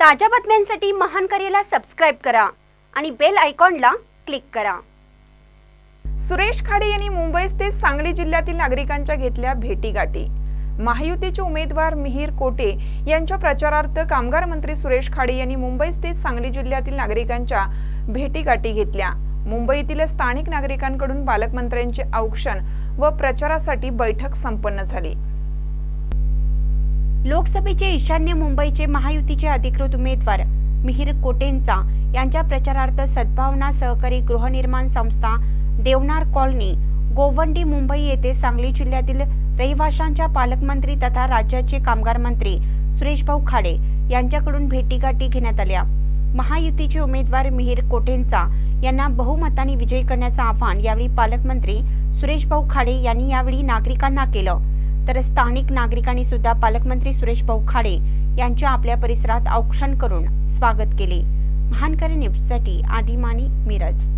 ताज्या बातम्यांसाठी महान करेला सबस्क्राईब करा आणि बेल आयकॉनला क्लिक करा. सुरेश खाडे यांनी मुंबई स्थित सांगली जिल्ह्यातील नागरिकांच्या घेतल्या भेटीगाठी. महायुतीचे उमेदवार मिहीर कोटे यांच्या प्रचारार्थ कामगार मंत्री सुरेश खाडे यांनी मुंबई स्थित सांगली जिल्ह्यातील नागरिकांच्या भेटीगाठी घेतल्या. मुंबईतील स्थानिक नागरिकांकडून पालकमंत्र्यांचे औक्षण व प्रचारासाठी बैठक संपन्न झाली. लोकसभेचे ईशान्य मुंबईचे महायुतीचे अधिकृत उमेदवार मिहीर कोटेंचा यांच्या प्रचारार्थ सद्भावना सहकारी गृहनिर्माण संस्था देवनार कॉलनी गोवंडी मुंबई येथे सांगली जिल्ह्यातील रहिवाशांच्या पालकमंत्री तथा राज्याचे कामगार मंत्री सुरेशभाऊ खाडे यांच्याकडून भेटीगाठी घेण्यात आल्या. महायुतीचे उमेदवार मिहीर कोटेंचा यांना बहुमताने विजयी करण्याचं आवाहन यावेळी पालकमंत्री सुरेशभाऊ खाडे यांनी यावेळी नागरिकांना केलं. तर स्थानिक नागरिकांनी सुद्धा पालकमंत्री सुरेश भाऊ खाडे यांच्या आपल्या परिसरात औक्षण करून स्वागत केले. महानकरी न्यूजसाठी आदिमानी मिरज.